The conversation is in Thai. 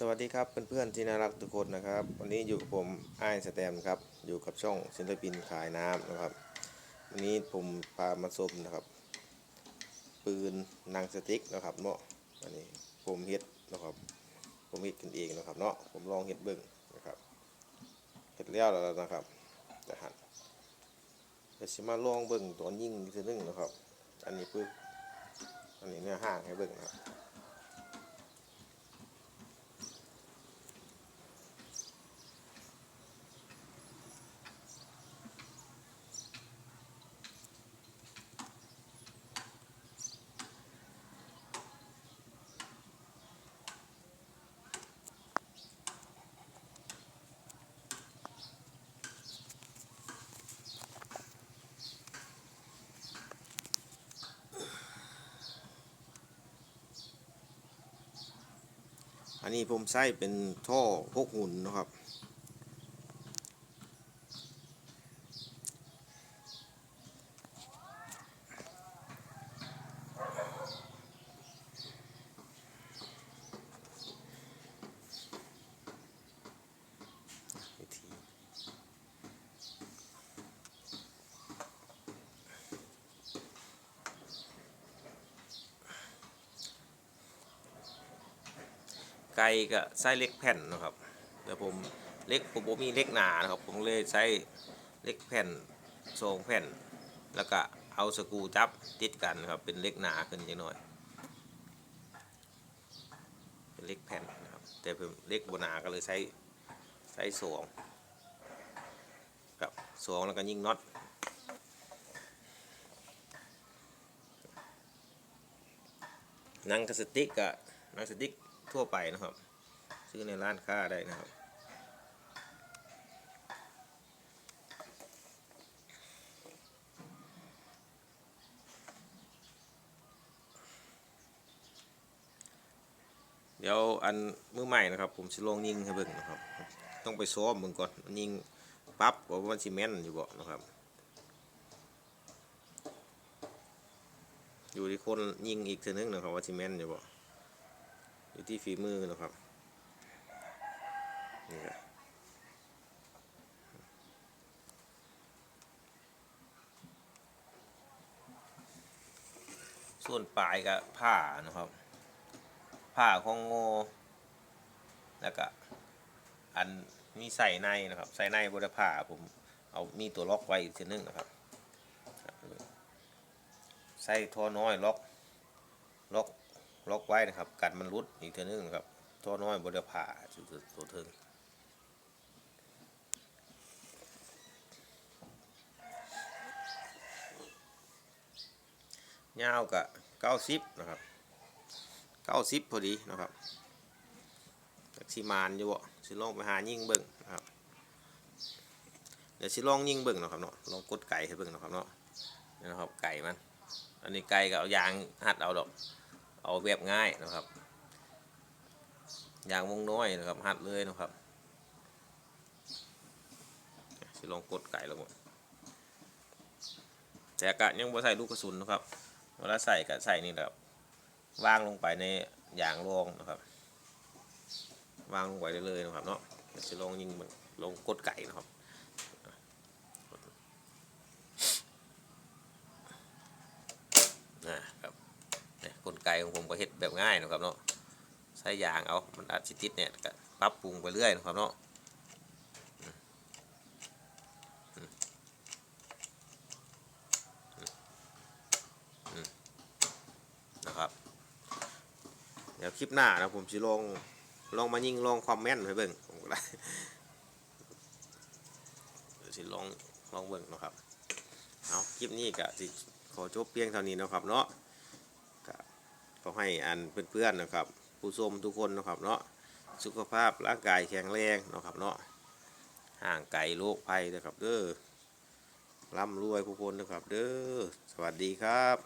สวัสดีครับเพื่อนๆที่น่ารักทุกคนนะครับ วันนี้อยู่กับผมไอ้สแตมครับอยู่กับช่องศิลปินขายน้ำนะครับ วันนี้ผมพามาชมนะครับ ปืนนางสติ๊กนะครับเนาะอันนี้ผมเฮ็ดนะครับ ผมเฮ็ดกันเองนะครับเนาะผมลองเฮ็ดเบิ่งนะครับเฮ็ดแล้วแล้วนะครับจะหันเดี๋ยวสิมาลองเบิ่งตอนยิงอีกทีนึงนะครับ อันนี้ปืนอันนี้เนื้อห้างให้เบิ่งนะครับ อันนี้ผมใช้เป็นท่อพกหุ่นนะครับ วิธี ไก่ก็ใช้เล็กแผ่นนะครับแต่ผมเล็กผมมีเล็กหนานะครับ ผมเลยใช้เล็กแผ่นสองแผ่น แล้วก็เอาสกูจับติดกันครับ เป็นเล็กหนาขึ้นจังหน่อย เป็นเล็กแผ่นนะครับ แต่ผมเล็กบหนาก็เลยใช้ใช้สองกับสองแล้วก็ยิ่งน็อตนังกระสติกกับนังสติก ทั่วไปนะครับ ซื้อในร้านค้าได้นะครับ เดี๋ยวอันมือใหม่นะครับ ผมสิลองยิงให้เบิ่งนะครับ ต้องไปซ้อมเบิ่งก่อนยิงปั๊บว่ามันสิแม่นอยู่บ่นะครับ อยู่ที่คนยิงอีกเทีนึงนะครับว่าสิแม่นอยู่บ่ อยู่ที่ฝีมือนะครับนี่ครับส่วนปลายกับผ้านะครับ ผ้าของโงแล้วก็อันมีใส่ในนะครับ ใส่ในบนผ้าผมเอามีตัวล็อกไว้อีกทีนึงนะครับใส่ท่อน้อยล็อกล็อก ล็อกไว้นะครับ กันมันรุดอีกทีนึงนะครับท่อน้อยบนผ้าสุดตัวถึงยาวกับเก้าสิบนะครับเก้าสิบพอดีนะครับจากสิมานอยู่บ่สิลองไปหายิงเบิ่งนะครับเดี๋ยวสิลองยิงเบิ่งนะครับเนาะลองกดไก่ให้เบิ่งนะครับเนาะนี่นะครับไก่มัน อันนี้ไก่ก็เอายางหัดเอาดอก เอาแบบง่ายนะครับยางวงน้อยนะครับหัดเลยนะครับสิลองกดไก่ลงมาแต่กะยังบ่ใส่ลูกกระสุนนะครับ เวลาใส่กะใส่นี่แหละครับวางลงไปในอย่างรองนะครับ วางลงไปได้เลยนะครับเนาะจะลองยิงลงกดไก่นะครับเนี่ยกล ไก่ของผมก็เฮ็ดแบบง่ายนะครับเนาะใช้ยางเอา มันอัดชิติดเนี่ยก็ปรับปรุงไปเรื่อยนะครับเนาะนะครับ เดี๋ยวคลิปหน้านะผมจะลองลองมายิงลองความแม่นให้เบิ่งผมก็ได้เดี๋ยวสิลองลองเบิ่งนะครับ เอาคลิปนี้ก็สิขอจบเพียงเท่านี้นะครับเนาะ ขอให้อันเพื่อนๆนะครับ ผู้ชมทุกคนนะครับเนาะสุขภาพร่างกายแข็งแรงนะครับเนาะห่างไกลโรคภัยนะครับเด้อร่ำรวยผู้คนนะครับ เด้อสวัสดีครับ